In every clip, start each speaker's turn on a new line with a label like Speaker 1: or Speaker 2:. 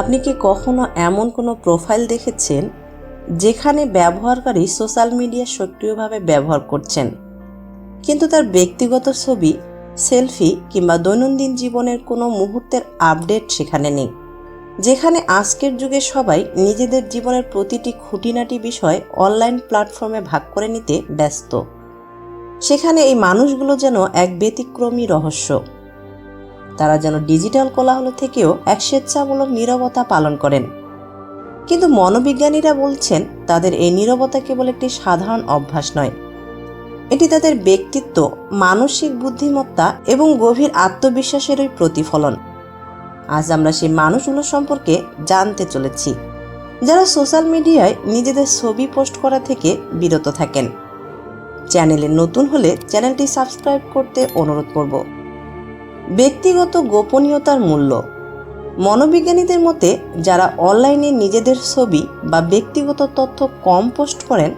Speaker 1: আপনি কি কখনো এমন কোনো প্রোফাইল দেখেছেন যেখানে ব্যবহারকারী সোশ্যাল মিডিয়া সক্রিয়ভাবে ব্যবহার করছেন? কিন্তু তার ব্যক্তিগত ছবি সেলফি কিংবা দৈনন্দিন জীবনের কোনো মুহূর্তের আপডেট সেখানে নেই, যেখানে আজকের যুগে সবাই নিজেদের জীবনের প্রতিটি খুঁটিনাটি বিষয় অনলাইন প্ল্যাটফর্মে ভাগ করে নিতে ব্যস্ত। সেখানে এই মানুষগুলো যেন এক ব্যতিক্রমী রহস্য। তারা যেন ডিজিটাল কোলাহল থেকেও এক স্বেচ্ছামূলক নীরবতা পালন করেন। কিন্তু মনোবিজ্ঞানীরা বলছেন, তাদের এই নীরবতা কেবল একটি সাধারণ অভ্যাস নয়। এটি তাদের ব্যক্তিত্ব, মানসিক বুদ্ধিমত্তা এবং গভীর আত্মবিশ্বাসেরই প্রতিফলন। আজ আমরা সেই মানুষগুলো সম্পর্কে জানতে চলেছি, যারা সোশ্যাল মিডিয়ায় নিজেদের ছবি পোস্ট করা থেকে বিরত থাকেন। চ্যানেলে নতুন হলে চ্যানেলটি সাবস্ক্রাইব করতে অনুরোধ করব। ব্যক্তিগত গোপনীয়তার মূল্য। মনোবিজ্ঞানীদের মতে, যারা অনলাইনে নিজেদের ছবি বা ব্যক্তিগত তথ্য কম পোস্ট করেন,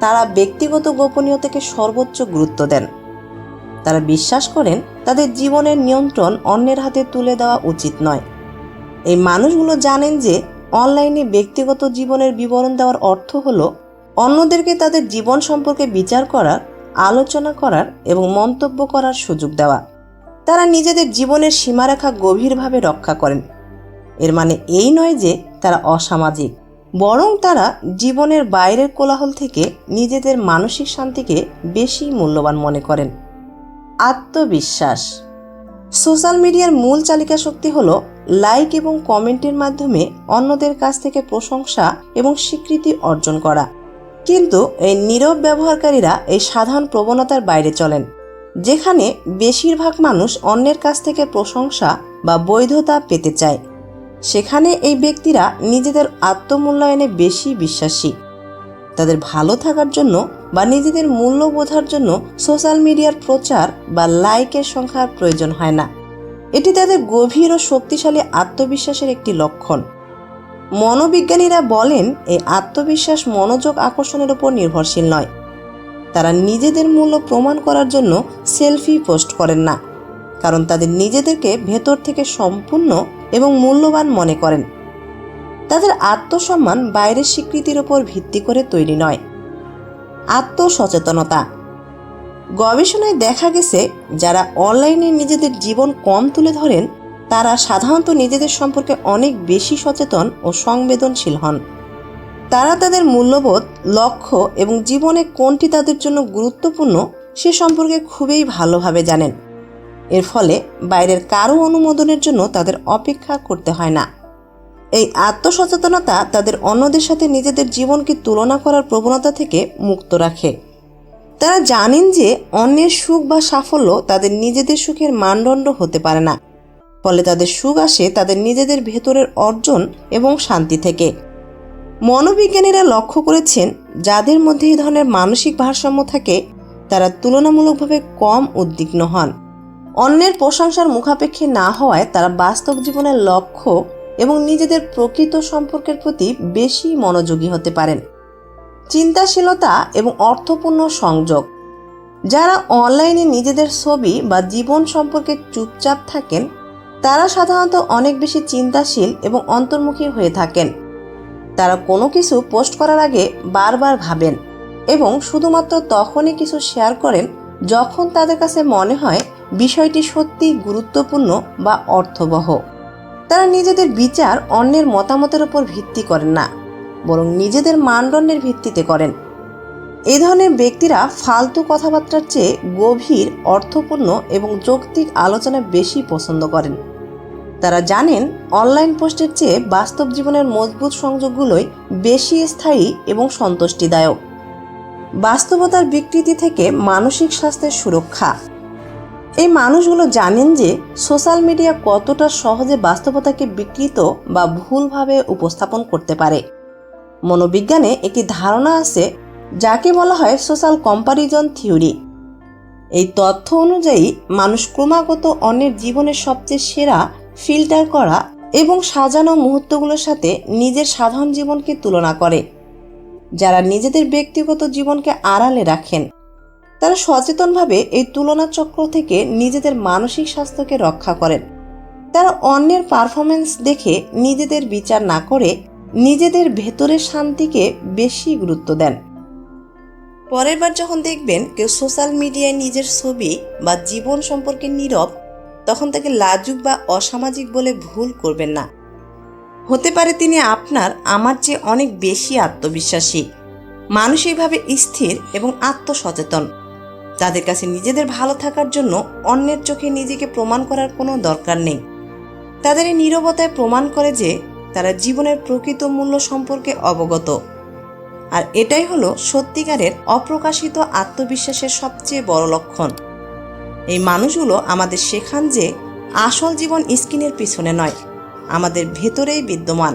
Speaker 1: তারা ব্যক্তিগত গোপনীয়তাকে সর্বোচ্চ গুরুত্ব দেন। তারা বিশ্বাস করেন, তাদের জীবনের নিয়ন্ত্রণ অন্যের হাতে তুলে দেওয়া উচিত নয়। এই মানুষগুলো জানেন যে, অনলাইনে ব্যক্তিগত জীবনের বিবরণ দেওয়ার অর্থ হলো, অন্যদেরকে তাদের জীবন সম্পর্কে বিচার করার, আলোচনা করার এবং মন্তব্য করার সুযোগ দেওয়া। তারা নিজেদের জীবনের সীমারেখা গভীরভাবে রক্ষা করেন। এর মানে এই নয় যে তারা অসামাজিক, বরং তারা জীবনের বাইরের কোলাহল থেকে নিজেদের মানসিক শান্তিকে বেশি মূল্যবান মনে করেন। আত্মবিশ্বাস। সোশ্যাল মিডিয়ার মূল চালিকা শক্তি হলো লাইক এবং কমেন্টের মাধ্যমে অন্যদের কাছ থেকে প্রশংসা এবং স্বীকৃতি অর্জন করা। কিন্তু এই নীরব ব্যবহারকারীরা এই সাধারণ প্রবণতার বাইরে চলেন। যেখানে বেশিরভাগ মানুষ অন্যের কাছ থেকে প্রশংসা বা বৈধতা পেতে চায়। সেখানে এই ব্যক্তিরা নিজেদের আত্মমূল্যায়নে বেশি বিশ্বাসী। তাদের ভালো থাকার জন্য বা নিজেদের মূল্য বোঝার জন্য সোশ্যাল মিডিয়ার প্রচার বা লাইকের সংখ্যার প্রয়োজন হয় না। এটি তাদের গভীর ও শক্তিশালী আত্মবিশ্বাসের একটি লক্ষণ। মনোবিজ্ঞানীরা বলেন, এই আত্মবিশ্বাস মনোযোগ আকর্ষণের উপর নির্ভরশীল নয়। তারা নিজেদের মূল্য প্রমাণ করার জন্য সেলফি পোস্ট করেন না, কারণ তাদের নিজেদেরকে ভেতর থেকে সম্পূর্ণ এবং মূল্যবান মনে করেন। তাদের আত্মসম্মান বাইরের স্বীকৃতির ওপর ভিত্তি করে তৈরি নয়। আত্মসচেতনতা। গবেষণায় দেখা গেছে, যারা অনলাইনে নিজেদের জীবন কম তুলে ধরেন, তারা সাধারণত নিজেদের সম্পর্কে অনেক বেশি সচেতন ও সংবেদনশীল হন। তারা তাদের মূল্যবোধ, লক্ষ্য এবং জীবনে কোনটি তাদের জন্য গুরুত্বপূর্ণ সে সম্পর্কে খুবই ভালোভাবে জানেন। এর ফলে বাইরের কারও অনুমোদনের জন্য তাদের অপেক্ষা করতে হয় না। এই আত্মসচেতনতা তাদের অন্যদের সাথে নিজেদের জীবনকে তুলনা করার প্রবণতা থেকে মুক্ত রাখে। তারা জানেন যে অন্যের সুখ বা সাফল্য তাদের নিজেদের সুখের মানদণ্ড হতে পারে না। ফলে তাদের সুখ আসে তাদের নিজেদের ভেতরের অর্জন এবং শান্তি থেকে। মনোবিজ্ঞানীরা লক্ষ্য করেছেন, যাদের মধ্যে এই ধরনের মানসিক ভারসাম্য থাকে, তারা তুলনামূলকভাবে কম উদ্বিগ্ন হন। অন্যের প্রশংসার মুখাপেক্ষী না হওয়ায় তারা বাস্তব জীবনের লক্ষ্য এবং নিজেদের প্রকৃত সম্পর্কের প্রতি বেশি মনোযোগী হতে পারেন। চিন্তাশীলতা এবং অর্থপূর্ণ সংযোগ। যারা অনলাইনে নিজেদের ছবি বা জীবন সম্পর্কে চুপচাপ থাকেন, তারা সাধারণত অনেক বেশি চিন্তাশীল এবং অন্তর্মুখী হয়ে থাকেন। তারা কোনো কিছু পোস্ট করার আগে বারবার ভাবেন এবং শুধুমাত্র তখনই কিছু শেয়ার করেন যখন তাদের কাছে মনে হয় বিষয়টি সত্যি গুরুত্বপূর্ণ বা অর্থবহ। তারা নিজেদের বিচার অন্যের মতামতের উপর ভিত্তি করেন না, বরং নিজেদের মানদণ্ডের ভিত্তিতে করেন। এ ধরনের ব্যক্তিরা ফালতু কথাবার্তার চেয়ে গভীর, অর্থপূর্ণ এবং যৌক্তিক আলোচনা বেশি পছন্দ করেন। তারা জানেন, অনলাইন পোস্টের চেয়ে বাস্তব জীবনের মজবুত সংযোগগুলোই বেশি স্থায়ী এবং সন্তুষ্টিদায়ক। বাস্তবতার বিকৃতি থেকে মানসিক স্বাস্থ্যের সুরক্ষা। এই মানুষগুলো জানেন যে সোশ্যাল মিডিয়া কতটা সহজে বাস্তবতাকে বিকৃত বা ভুলভাবে উপস্থাপন করতে পারে। মনোবিজ্ঞানে একটি ধারণা আছে, যাকে বলা হয় সোশ্যাল কম্পারিজন থিওরি। এই তথ্য অনুযায়ী, মানুষ ক্রমাগত অন্যের জীবনের সবচেয়ে সেরা ফিল্টার করা এবং সাজানো মুহূর্তগুলোর সাথে নিজের সাধারণ জীবনকে তুলনা করে। যারা নিজেদের ব্যক্তিগত জীবনকে আড়ালে রাখেন, তারা সচেতনভাবে এই তুলনা চক্র থেকে নিজেদের মানসিক স্বাস্থ্যকে রক্ষা করেন। তারা অন্যের পারফরমেন্স দেখে নিজেদের বিচার না করে নিজেদের ভেতরের শান্তিকে বেশি গুরুত্ব দেন। পরের বার যখন দেখবেন কেউ সোশ্যাল মিডিয়ায় নিজের ছবি বা জীবন সম্পর্কে নীরব তখন তাকে লাজুক বা অসামাজিক বলে ভুল করবেন না। হতে পারে তিনি আপনার আমার চেয়ে অনেক বেশি আত্মবিশ্বাসী। মানসিকভাবে স্থির এবং আত্মসচেতন। তাদের কাছে নিজেদের ভালো থাকার জন্য অন্যের চোখে নিজেকে প্রমাণ করার কোনো দরকার নেই। তাদের এই নীরবতায় প্রমাণ করে যে তারা জীবনের প্রকৃত মূল্য সম্পর্কে অবগত। আর এটাই হলো সত্যিকারের অপ্রকাশিত আত্মবিশ্বাসের সবচেয়ে বড় লক্ষণ। এই মানুষগুলো আমাদের শেখান যে আসল জীবন স্কিনের পিছনে নয় আমাদের ভেতরেই বিদ্যমান।